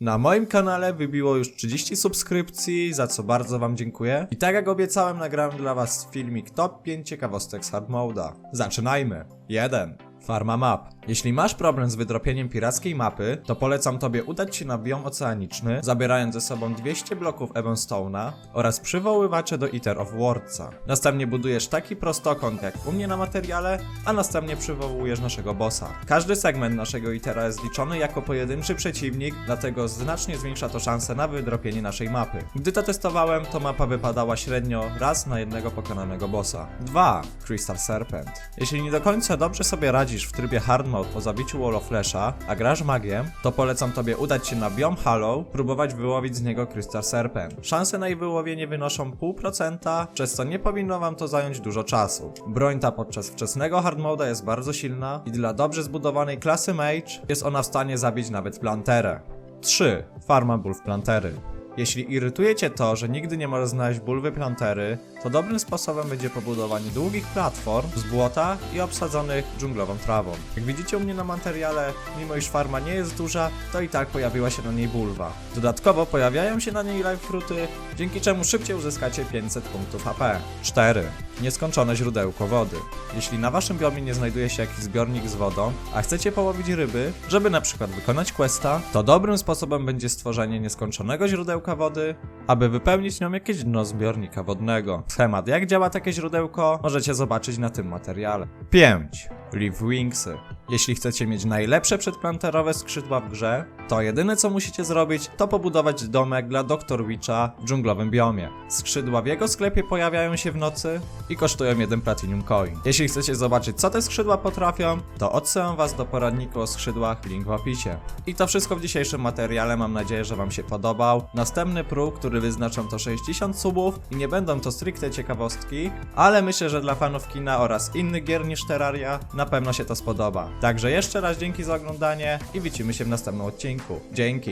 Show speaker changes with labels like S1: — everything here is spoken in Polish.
S1: Na moim kanale wybiło już 30 subskrypcji, za co bardzo wam dziękuję. I tak jak obiecałem, nagrałem dla was filmik top 5 ciekawostek z hard moda. Zaczynajmy! 1. Farma map. Jeśli masz problem z wydropieniem pirackiej mapy, to polecam tobie udać się na biom oceaniczny, zabierając ze sobą 200 bloków Evanstone'a oraz przywoływacze do Eater of Wardsa. Następnie budujesz taki prostokąt jak u mnie na materiale, a następnie przywołujesz naszego bossa. Każdy segment naszego Itera jest liczony jako pojedynczy przeciwnik, dlatego znacznie zwiększa to szanse na wydropienie naszej mapy. Gdy to testowałem, to mapa wypadała średnio raz na jednego pokonanego bossa. 2. Crystal Serpent. Jeśli nie do końca dobrze sobie radzisz w trybie hard mode po zabiciu Wall of Flesha, a grasz magiem, to polecam tobie udać się na biom Hollow, próbować wyłowić z niego Crystal Serpent. Szanse na jej wyłowienie wynoszą 0,5%, przez co nie powinno wam to zająć dużo czasu. Broń ta podczas wczesnego hard moda jest bardzo silna i dla dobrze zbudowanej klasy mage jest ona w stanie zabić nawet planterę. 3. Farma Bulf Plantery. Jeśli irytuje Cię to, że nigdy nie możesz znaleźć bulwy plantery, to dobrym sposobem będzie pobudowanie długich platform z błota i obsadzonych dżunglową trawą. Jak widzicie u mnie na materiale, mimo iż farma nie jest duża, to i tak pojawiła się na niej bulwa. Dodatkowo pojawiają się na niej live fruity, dzięki czemu szybciej uzyskacie 500 punktów HP. 4. Nieskończone źródełko wody. Jeśli na waszym biomie nie znajduje się jakiś zbiornik z wodą, a chcecie połowić ryby, żeby na przykład wykonać questa, to dobrym sposobem będzie stworzenie nieskończonego źródełka wody, aby wypełnić nią jakieś dno zbiornika wodnego. Schemat jak działa takie źródełko możecie zobaczyć na tym materiale. 5. Leaf Wingsy. Jeśli chcecie mieć najlepsze przedplanterowe skrzydła w grze, to jedyne co musicie zrobić, to pobudować domek dla Dr. Witcha w dżunglowym biomie. Skrzydła w jego sklepie pojawiają się w nocy i kosztują 1 Platinum Coin. Jeśli chcecie zobaczyć co te skrzydła potrafią, to odsyłam was do poradniku o skrzydłach, link w opisie. I to wszystko w dzisiejszym materiale, mam nadzieję, że wam się podobał. Następny próg, który wyznaczam to 60 subów i nie będą to stricte ciekawostki, ale myślę, że dla fanów kina oraz innych gier niż Terraria na pewno się to spodoba. Także jeszcze raz dzięki za oglądanie i widzimy się w następnym odcinku. Dzięki!